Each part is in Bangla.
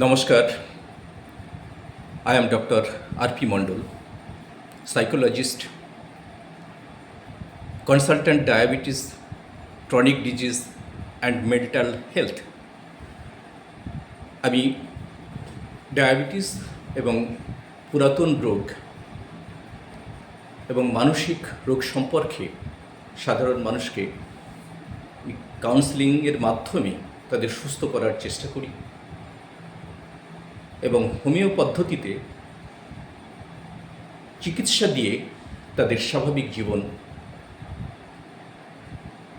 নমস্কার I am doctor RP Mondal psychologist consultant diabetes chronic disease and mental health আমি ডায়াবেটিস এবং পুরাতন রোগ এবং মানসিক রোগ সম্পর্কে সাধারণ মানুষকে কাউন্সিলিংয়ের মাধ্যমে তাদের সুস্থ করার চেষ্টা করি। এবং হোমিও পদ্ধতিতে চিকিৎসা দিয়ে তাদের স্বাভাবিক জীবন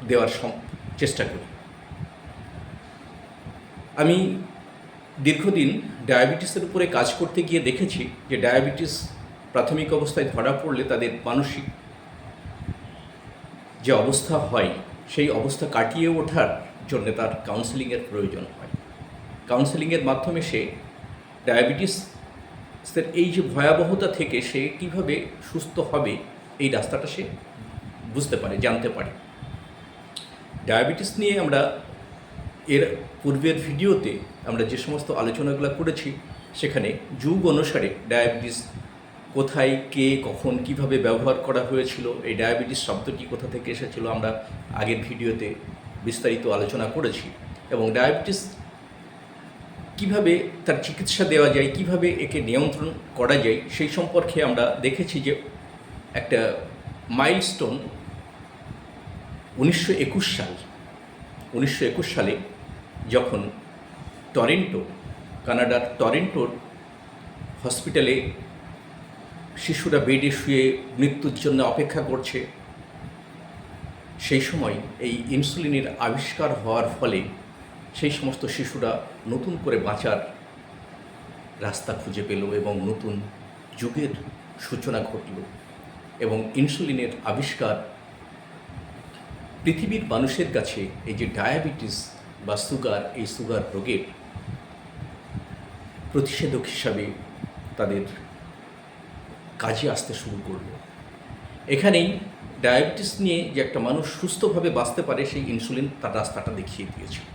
দেওয়ার চেষ্টা করি। আমি দীর্ঘদিন ডায়াবেটিসের উপরে কাজ করতে গিয়ে দেখেছি যে ডায়াবেটিস প্রাথমিক অবস্থায় ধরা পড়লে তাদের মানসিক যে অবস্থা হয়, সেই অবস্থা কাটিয়ে ওঠার জন্য তার কাউন্সেলিংয়ের প্রয়োজন হয়। কাউন্সেলিংয়ের মাধ্যমে সে ডায়াবেটিসের এই যে ভয়াবহতা থেকে সে কীভাবে সুস্থ হবে, এই রাস্তাটা সে বুঝতে পারে, জানতে পারে। ডায়াবেটিস নিয়ে আমরা এর পূর্বের ভিডিওতে আমরা যে সমস্ত আলোচনাগুলো করেছি, সেখানে যুগ অনুসারে ডায়াবেটিস কোথায়, কে, কখন, কীভাবে ব্যবহার করা হয়েছিল, এই ডায়াবেটিস শব্দটি কোথা থেকে এসেছিল, আমরা আগের ভিডিওতে বিস্তারিত আলোচনা করেছি। এবং ডায়াবেটিস কীভাবে তার চিকিৎসা দেওয়া যায়, কীভাবে একে নিয়ন্ত্রণ করা যায়, সেই সম্পর্কে আমরা দেখেছি যে একটা মাইলস্টোন উনিশশো একুশ সাল, উনিশশো একুশ সালে যখন টরেন্টো, কানাডার টরেন্টোর হসপিটালে শিশুরা বেডে শুয়ে মৃত্যুর জন্য অপেক্ষা করছে, সেই সময় এই ইনসুলিনের আবিষ্কার হওয়ার ফলে সেই সমস্ত শিশুরা নতুন করে বাঁচার রাস্তা খুঁজে পেল এবং নতুন যুগের সূচনা ঘটল এবং ইনসুলিনের আবিষ্কার পৃথিবীর মানুষের কাছে এই যে ডায়াবেটিস বা সুগার, এই সুগার রোগের প্রতিষেধক হিসাবে তাদের কাজে আসতে শুরু করল। এখানেই ডায়াবেটিস নিয়ে যে একটা মানুষ সুস্থভাবে বাঁচতে পারে, সেই ইনসুলিন তার রাস্তাটা দেখিয়ে দিয়েছে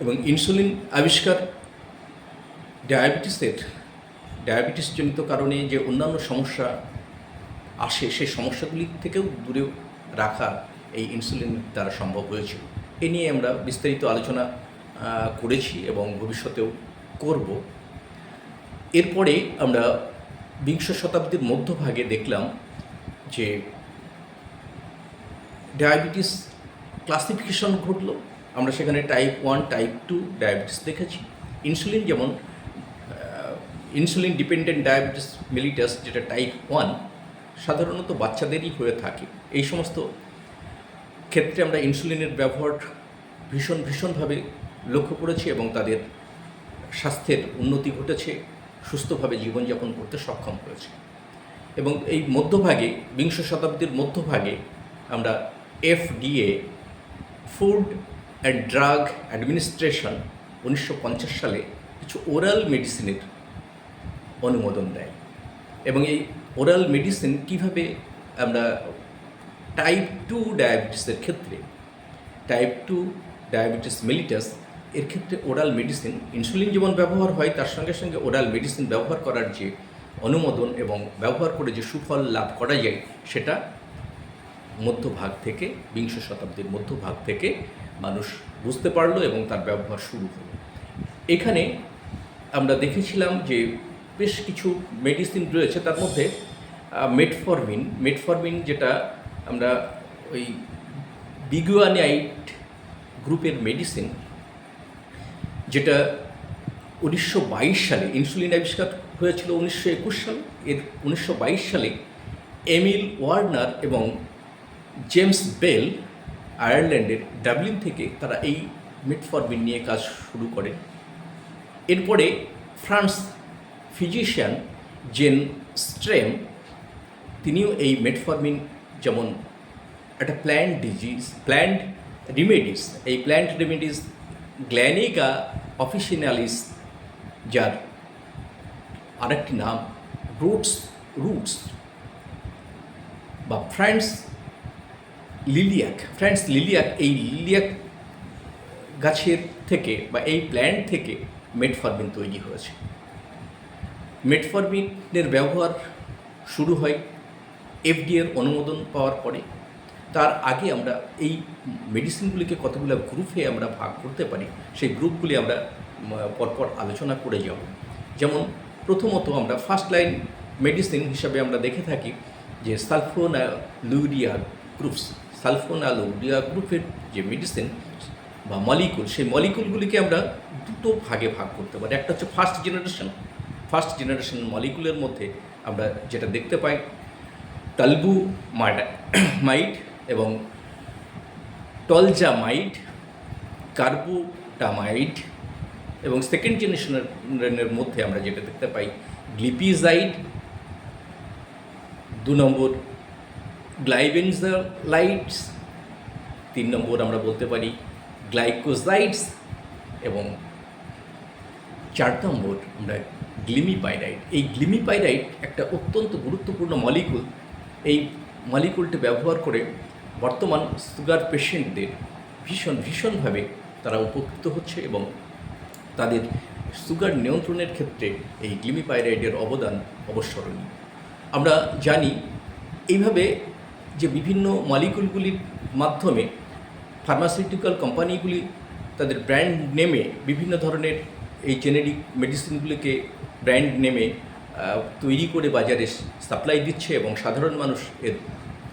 এবং ইনসুলিন আবিষ্কার ডায়াবেটিসের ডায়াবেটিসজনিত কারণে যে অন্যান্য সমস্যা আসে, সেই সমস্যাগুলি থেকেও দূরে রাখা এই ইনসুলিন দ্বারা সম্ভব হয়েছিল এ নিয়ে আমরা বিস্তারিত আলোচনা করেছি এবং ভবিষ্যতেও করব। এরপরে আমরা বিংশ শতাব্দীর মধ্যভাগে দেখলাম যে ডায়াবেটিস ক্লাসিফিকেশন ঘটলো। আমরা সেখানে type one type two diabetes দেখেছি। ইনসুলিন যেমন ইনসুলিন ডিপেন্ডেন্ট ডায়াবেটিস মিলিটাস যেটা টাইপ ওয়ান সাধারণত বাচ্চাদেরই হয়ে থাকে। এই সমস্ত ক্ষেত্রে আমরা ইনসুলিনের ব্যবহার ভীষণ, ভীষণভাবে লক্ষ্য করেছি এবং তাদের স্বাস্থ্যের উন্নতি ঘটেছে, সুস্থভাবে জীবনযাপন করতে সক্ষম হয়েছে। এবং এই মধ্যভাগে, বিংশ শতাব্দীর মধ্যভাগে আমরা এফডিএ ফুড ড্রাগ অ্যাডমিনিস্ট্রেশন উনিশশো পঞ্চাশ সালে কিছু ওরাল মেডিসিনের অনুমোদন দেয়। এবং এই ওরাল মেডিসিন কীভাবে আমরা টাইপ টু ডায়াবেটিসের ক্ষেত্রে, টাইপ টু ডায়াবেটিস মেলিটাস এর ক্ষেত্রে ওরাল মেডিসিন, ইনসুলিন যেমন ব্যবহার হয়, তার সঙ্গে সঙ্গে ওরাল মেডিসিন ব্যবহার করার যে অনুমোদন এবং ব্যবহার করে যে সুফল লাভ করা যায়, সেটা মধ্যভাগ থেকে, বিংশ শতাব্দীর মধ্যভাগ থেকে মানুষ বুঝতে পারল এবং তার ব্যবহার শুরু হলো। এখানে আমরা দেখেছিলাম যে বেশ কিছু মেডিসিন রয়েছে, তার মধ্যে মেটফরমিন মেটফরমিন যেটা আমরা ওই বিগুয়ানাইট গ্রুপের মেডিসিন যেটা উনিশশো বাইশ সালে ইনসুলিন আবিষ্কার হয়েছিল উনিশশো একুশ সালে। এর উনিশশো বাইশ সালে এমিল ওয়ার্নার এবং জেমস বেল আয়ারল্যান্ডের ডাবলিন থেকে তারা এই মেটফরমিন নিয়ে কাজ শুরু করেন এরপরে ফ্রান্স ফিজিশিয়ান জেন স্ট্রেম, তিনিও এই মেটফরমিন যেমন একটা প্ল্যান্ট ডিজিজ প্ল্যান্ট রিমেডিস, এই প্ল্যান্ট রেমেডিস গ্ল্যানিকা অফিসিনালিস, যার আরেকটি নাম রুটস রুটস বা ফ্রান্স লিলিয়াক ফ্রেন্ডস লিলিয়াক, এই লিলিয়াক গাছের থেকে বা এই প্ল্যান্ট থেকে মেটফরমিন তৈরি হয়েছে। মেটফরমিনের ব্যবহার শুরু হয় এফডিএর অনুমোদন পাওয়ার পরে। তার আগে আমরা এই মেডিসিনগুলিকে কতগুলো গ্রুপে আমরা ভাগ করতে পারি, সেই গ্রুপগুলি আমরা পরপর আলোচনা করে যাব। যেমন প্রথমত আমরা ফার্স্ট লাইন মেডিসিন হিসাবে আমরা দেখে থাকি যে সালফোনালুরিয়া গ্রুপস সালফোনালুরিয়া গ্রুপের যে মেডিসিন বা মলিকুল সেই মলিকুলগুলিকে আমরা দুটো ভাগে ভাগ করতে পারি। একটা হচ্ছে ফার্স্ট জেনারেশন ফার্স্ট জেনারেশন মলিকুলের মধ্যে আমরা যেটা দেখতে পাই তালবু মাইট এবং টলজামাইড কার্বোটামাইড এবং সেকেন্ড জেনারেশনের মধ্যে আমরা যেটা দেখতে পাই গ্লিপিজাইড দু নম্বর গ্লাইবেনজালাইটস তিন নম্বর আমরা বলতে পারি গ্লাইকোজাইটস এবং চার নম্বর আমরা গ্লিমিপাইরাইড এই গ্লিমিপাইরাইড একটা অত্যন্ত গুরুত্বপূর্ণ মলিকুল এই মলিকুলটি ব্যবহার করে বর্তমান সুগার পেশেন্টদের ভীষণ, ভীষণভাবে তারা উপকৃত হচ্ছে এবং তাদের সুগার নিয়ন্ত্রণের ক্ষেত্রে এই গ্লিমিপাইরাইডের অবদান অবস্মরণীয়। আমরা জানি, এইভাবে যে বিভিন্ন মলিকুলগুলির মাধ্যমে ফার্মাসিউটিক্যাল কোম্পানিগুলি তাদের ব্র্যান্ড নেমে বিভিন্ন ধরনের এই জেনেরিক মেডিসিনগুলিকে ব্র্যান্ড নেমে তৈরি করে বাজারে সাপ্লাই দিচ্ছে এবং সাধারণ মানুষ এর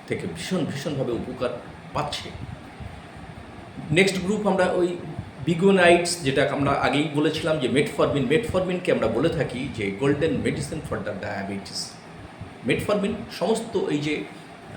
থেকে ভীষণ ভীষণভাবে উপকার পাচ্ছে। নেক্সট গ্রুপ আমরা ওই বিগোনাইটস যেটা আমরা আগেই বলেছিলাম যে মেটফরমিন মেটফরমিনকে আমরা বলে থাকি যে golden medicine for the diabetes metformin সমস্ত এই যে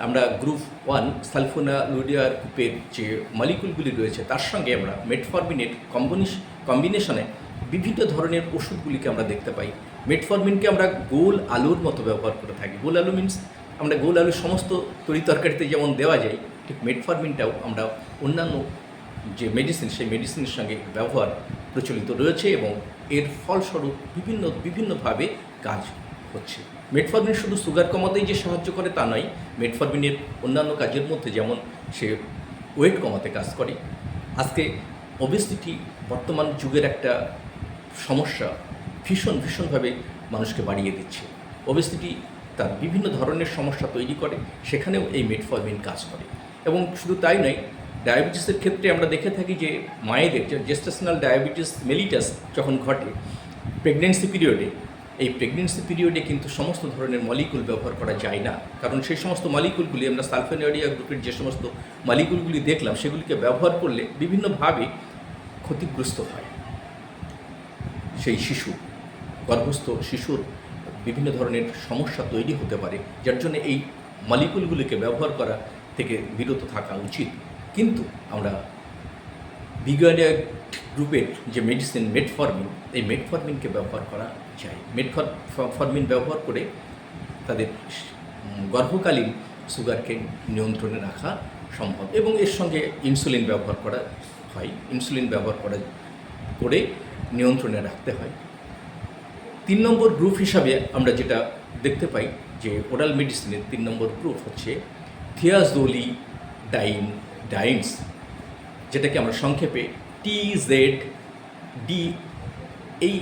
আমরা গ্রুপ ওয়ান সালফোনা লুডিয়ার গ্রুপের যে মলিকুলগুলি রয়েছে, তার সঙ্গে আমরা মেটফরমিনের কম্বিনেশ কম্বিনেশনে বিভিন্ন ধরনের ওষুধগুলিকে আমরা দেখতে পাই। মেটফরমিনকে আমরা গোল আলুর মতো ব্যবহার করে থাকি। গোল আলু মিন্স আমরা গোল আলু সমস্ত তরি তরকারিতে যেমন দেওয়া যায়, ঠিক মেটফরমিনটাও আমরা অন্যান্য যে মেডিসিন সেই মেডিসিনের সঙ্গে ব্যবহার প্রচলিত রয়েছে এবং এর ফলস্বরূপ বিভিন্ন, বিভিন্নভাবে কাজ হচ্ছে। মেটফরমিন শুধু সুগার কমাতেই যে সাহায্য করে তা নয় মেটফরমিনের অন্যান্য কাজের মধ্যে যেমন সে ওয়েট কমাতে কাজ করে। আজকে ওবেসিটি বর্তমান যুগের একটা সমস্যা ভীষণ, ভীষণভাবে মানুষকে বাড়িয়ে দিচ্ছে। ওবেসিটি তার বিভিন্ন ধরনের সমস্যা তৈরি করে, সেখানেও এই মেটফরমিন কাজ করে। এবং শুধু তাই নয় ডায়াবেটিসের ক্ষেত্রে আমরা দেখে থাকি যে মায়েদের জেস্টেশনাল ডায়াবেটিস মেলিটাস যখন ঘটে প্রেগনেন্সি পিরিয়ডে এই প্রেগনেন্সি পিরিয়ডে কিন্তু সমস্ত ধরনের মলিকুল ব্যবহার করা যায় না। কারণ সেই সমস্ত মলিকুলগুলি আমরা সালফেনিয়া গ্রুপের যে সমস্ত মলিকুলগুলি দেখলাম, সেগুলিকে ব্যবহার করলে বিভিন্নভাবে ক্ষতিগ্রস্ত হয়। সেই শিশু, গর্ভস্থ শিশুর বিভিন্ন ধরনের সমস্যা তৈরি হতে পারে, যার জন্য এই মলিকুলগুলিকে ব্যবহার করা থেকে বিরত থাকা উচিত। কিন্তু আমরা বিজ্ঞানীয় গ্রুপের যে মেডিসিন মেটফরমিন এই মেটফরমিনকে ব্যবহার করা যায় মেটফর ফরমিন ব্যবহার করে তাদের গর্ভকালীন সুগারকে নিয়ন্ত্রণে রাখা সম্ভব এবং এর সঙ্গে ইনসুলিন ব্যবহার করা হয়। ইনসুলিন ব্যবহার করা করে নিয়ন্ত্রণে রাখতে হয়। তিন নম্বর গ্রুপ হিসাবে আমরা যেটা দেখতে পাই যে ওরাল মেডিসিনের তিন নম্বর গ্রুপ হচ্ছে থিয়াজোলি ডাইন ডাইনস যেটাকে আমরা সংক্ষেপে টি জেড ডি এই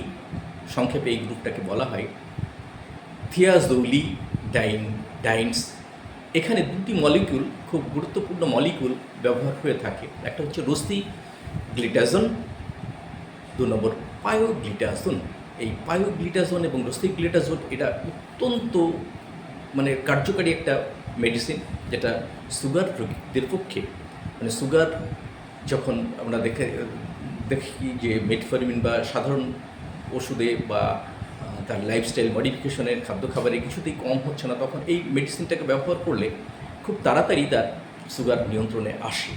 সংক্ষেপে এই গ্রুপটাকে বলা হয় থিয়াজোলি ডাইন, ডাইনস। এখানে দুটি মলিকিউল, খুব গুরুত্বপূর্ণ মলিকুল ব্যবহার হয়ে থাকে। একটা হচ্ছে রস্তি গ্লিটাজন দু নম্বর পায়োগ্লিটাজোন এই পায়োগ্লিটাজোন এবং রস্তি গ্লিটাজন এটা অত্যন্ত মানে কার্যকারী একটা মেডিসিন যেটা সুগার রোগীদের পক্ষে। মানে সুগার যখন আমরা দেখে, দেখি যে মেটফরমিন বা সাধারণ ওষুধে বা তার লাইফস্টাইল মডিফিকেশনের খাদ্য খাবারে কিছুতেই কম হচ্ছে না, তখন এই মেডিসিনটাকে ব্যবহার করলে খুব তাড়াতাড়ি তার সুগার নিয়ন্ত্রণে আসে।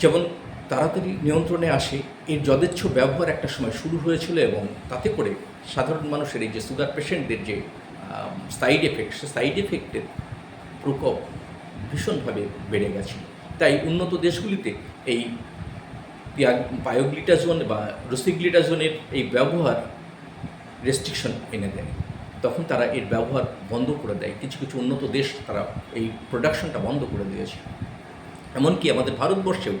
যেমন তাড়াতাড়ি নিয়ন্ত্রণে আসে, এর যথেচ্ছ ব্যবহার একটা সময় শুরু হয়েছিল এবং তাতে করে সাধারণ মানুষের এই যে সুগার পেশেন্টদের যে সাইড এফেক্ট সে সাইড এফেক্টের প্রকোপ ভীষণভাবে বেড়ে গেছে। তাই উন্নত দেশগুলিতে এই বায়োগ্লিটাজোন বা রসিগ্লিটাজোনের এই ব্যবহার রেস্ট্রিকশন এনে দেয়। তখন তারা এর ব্যবহার বন্ধ করে দেয়। কিছু কিছু উন্নত দেশ তারা এই প্রোডাকশনটা বন্ধ করে দিয়েছে। এমনকি আমাদের ভারতবর্ষেও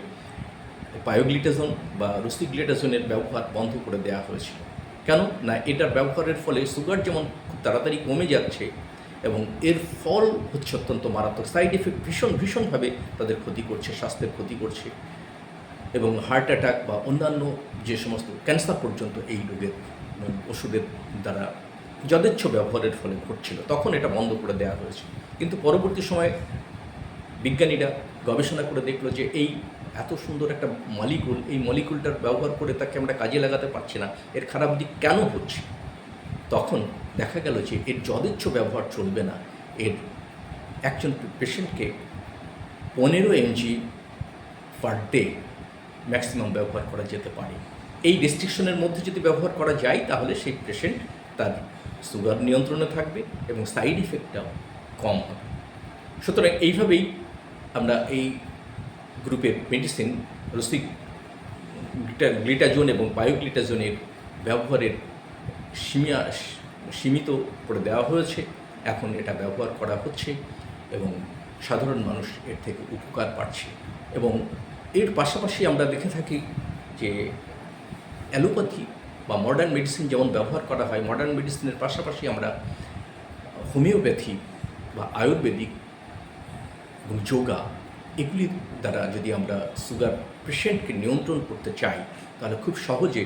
বায়োগ্লিটাজন বা রুসিগ্লিটাজনের ব্যবহার বন্ধ করে দেওয়া হয়েছিল। কেন? না, এটার ব্যবহারের ফলে সুগার যেমন খুব তাড়াতাড়ি কমে যাচ্ছে এবং এর ফল হচ্ছে অত্যন্ত মারাত্মক। সাইড এফেক্ট ভীষণ, ভীষণভাবে তাদের ক্ষতি করছে, স্বাস্থ্যের ক্ষতি করছে। এবং হার্ট অ্যাটাক বা অন্যান্য যে সমস্ত ক্যান্সার পর্যন্ত এই রোগের ওষুধের দ্বারা যথেচ্ছ ব্যবহারের ফলে ঘটছিল, তখন এটা বন্ধ করে দেওয়া হয়েছে। কিন্তু পরবর্তী সময়ে বিজ্ঞানীরা গবেষণা করে দেখল যে এই এত সুন্দর একটা মলিকুল এই মলিকুলটার ব্যবহার করে তাকে আমরা কাজে লাগাতে পারছি না, এর খারাপ দিক কেন হচ্ছে? তখন দেখা গেল যে এর যথেচ্ছ ব্যবহার চলবে না। এর একজন পেশেন্টকে পনেরো এমজি পার ডে ম্যাক্সিমাম ব্যবহার করা যেতে পারে। এই রেস্ট্রিকশনের মধ্যে যদি ব্যবহার করা যায়, তাহলে সেই পেশেন্ট তার সুগার নিয়ন্ত্রণে থাকবে এবং সাইড ইফেক্টটাও কম হবে। সুতরাং এইভাবেই আমরা এই গ্রুপের মেডিসিন রসিক গ্লিটাজোন এবং বায়োগ্লিটাজোনের ব্যবহারের সীমা সীমিত করে দেওয়া হয়েছে। এখন এটা ব্যবহার করা হচ্ছে এবং সাধারণ মানুষ এর থেকে উপকার পাচ্ছে এবং এর পাশাপাশি আমরা দেখে থাকি যে অ্যালোপ্যাথি বা মডার্ন মেডিসিন যেমন ব্যবহার করা হয় মডার্ন মেডিসিনের পাশাপাশি আমরা হোমিওপ্যাথি বা আয়ুর্বেদিক এবং যোগা এগুলির দ্বারা যদি আমরা সুগার পেশেন্টকে নিয়ন্ত্রণ করতে চাই, তাহলে খুব সহজে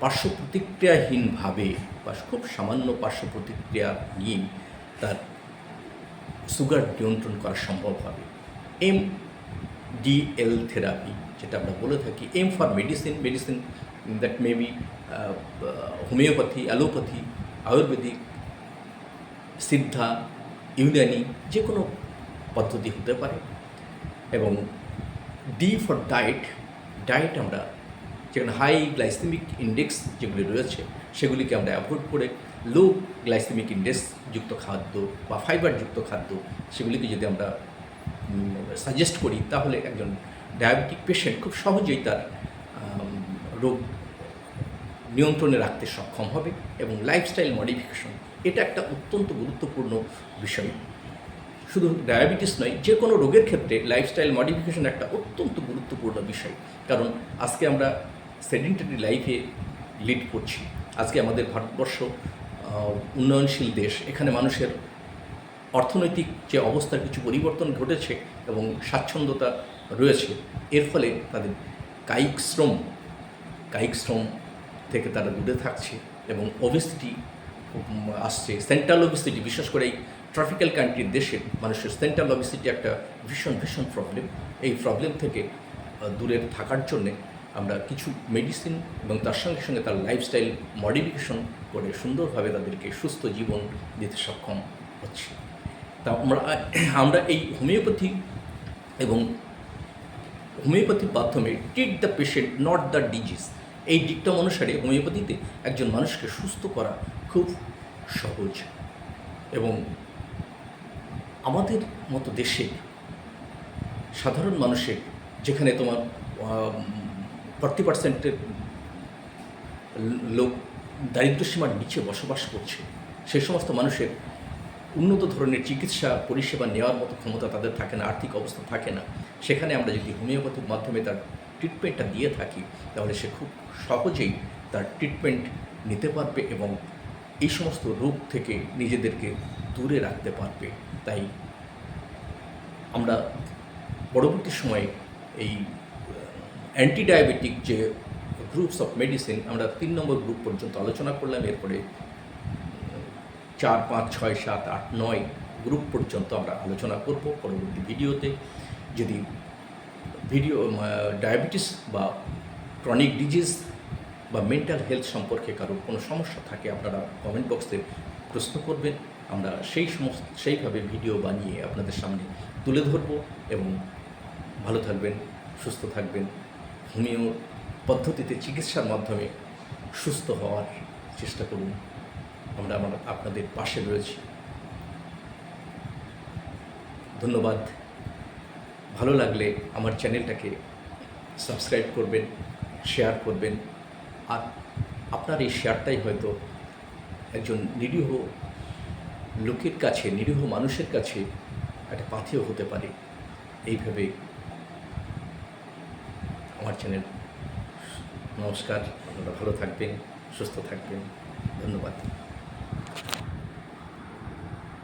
পার্শ্ব প্রতিক্রিয়াহীনভাবে বা খুব সামান্য পার্শ্ব প্রতিক্রিয়া নিয়ে তার সুগার নিয়ন্ত্রণ করা সম্ভব হবে। এম ডিএল থেরাপি যেটা আমরা বলে থাকি M for medicine medicine that may be homeopathy allopathy Ayurvedic Siddha Unani যে কোনো পদ্ধতি হতে পারে। এবং ডি ফর ডায়েট ডায়েট আমরা যেখানে হাই গ্লাইসেমিক ইন্ডেক্স যেগুলি রয়েছে, সেগুলিকে আমরা অ্যাভয়েড করে লো গ্লাইসেমিক ইন্ডেক্স যুক্ত খাদ্য বা ফাইবারযুক্ত খাদ্য, সেগুলিকে যদি আমরা সাজেস্ট করি, তাহলে একজন ডায়াবেটিক পেশেন্ট খুব সহজেই তার রোগ নিয়ন্ত্রণে রাখতে সক্ষম হবে এবং লাইফস্টাইল মডিফিকেশন এটা একটা অত্যন্ত গুরুত্বপূর্ণ বিষয়। শুধু ডায়াবেটিস নয়, যে কোনো রোগের ক্ষেত্রে লাইফস্টাইল মডিফিকেশন একটা অত্যন্ত গুরুত্বপূর্ণ বিষয়। কারণ আজকে আমরা সেডেন্টারি লাইফে লিড করছি। আজকে আমাদের ভারতবর্ষ উন্নয়নশীল দেশ, এখানে মানুষের অর্থনৈতিক যে অবস্থার কিছু পরিবর্তন ঘটেছে এবং স্বাচ্ছন্দ্যতা রয়েছে, এর ফলে তাদের কায়িক শ্রম কায়িক শ্রম থেকে তারা দূরে থাকছে এবং ওবেসিটি আসছে। সেন্ট্রাল ওবেসিটি বিশেষ করে এই ট্রপিক্যাল কান্ট্রির দেশে, মানুষের সেন্ট্রাল ওবেসিটি একটা ভীষণ ভীষণ প্রবলেম এই প্রবলেম থেকে দূরে থাকার জন্যে আমরা কিছু মেডিসিন এবং তার সঙ্গে সঙ্গে তার লাইফস্টাইল মডিফিকেশন করে সুন্দরভাবে তাদেরকে সুস্থ জীবন দিতে সক্ষম হচ্ছে। তা আমরা আমরা এই হোমিওপ্যাথি এবং হোমিওপ্যাথির মাধ্যমে treat the patient not the disease এই ডিকটম অনুসারে হোমিওপ্যাথিতে একজন মানুষকে সুস্থ করা খুব সহজ এবং আমাদের মতো দেশে সাধারণ মানুষের যেখানে তোমার ফর্টি পার্সেন্টের লোক দারিদ্র্যসীমার নিচে বসবাস করছে, সেই সমস্ত মানুষের উন্নত ধরনের চিকিৎসা পরিষেবা নেওয়ার মতো ক্ষমতা তাদের থাকে না, আর্থিক অবস্থা থাকে না। সেখানে আমরা যদি হোমিওপ্যাথির মাধ্যমে তার ট্রিটমেন্টটা দিয়ে থাকি, তাহলে সে খুব সহজেই তার ট্রিটমেন্ট নিতে পারবে এবং এই সমস্ত রোগ থেকে নিজেদেরকে দূরে রাখতে পারবে। তাই আমরা পরবর্তী সময়ে এই অ্যান্টি ডায়াবেটিক যে গ্রুপস অফ মেডিসিন আমরা তিন নম্বর গ্রুপ পর্যন্ত আলোচনা করলাম, এরপরে চার পাঁচ ছয় সাত আট নয় গ্রুপ পর্যন্ত আমরা আলোচনা করব পরবর্তী ভিডিওতে। যদি ভিডিও ডায়াবেটিস বা ক্রনিক ডিজিজ বা মেন্টাল হেলথ সম্পর্কে কারোর কোনো সমস্যা থাকে, আপনারা কমেন্ট বক্সে প্রশ্ন করবেন। আমরা সেই সমস্ত, সেইভাবে ভিডিও বানিয়ে আপনাদের সামনে তুলে ধরব এবং ভালো থাকবেন, সুস্থ থাকবেন। হোমিও পদ্ধতিতে চিকিৎসার মাধ্যমে সুস্থ হওয়ার চেষ্টা করুন। আমরা আমার আপনাদের পাশে রয়েছি। ধন্যবাদ। ভালো লাগলে আমার চ্যানেলটাকে সাবস্ক্রাইব করবেন, শেয়ার করবেন। আর আপনার এই শেয়ারটাই হয়তো একজন নিরীহ লোকের কাছে, নিরীহ মানুষের কাছে একটা পাথেয় হতে পারে। এইভাবে আমার চ্যানেল। নমস্কার, আপনারা ভালো থাকবেন, সুস্থ থাকবেন। ধন্যবাদ।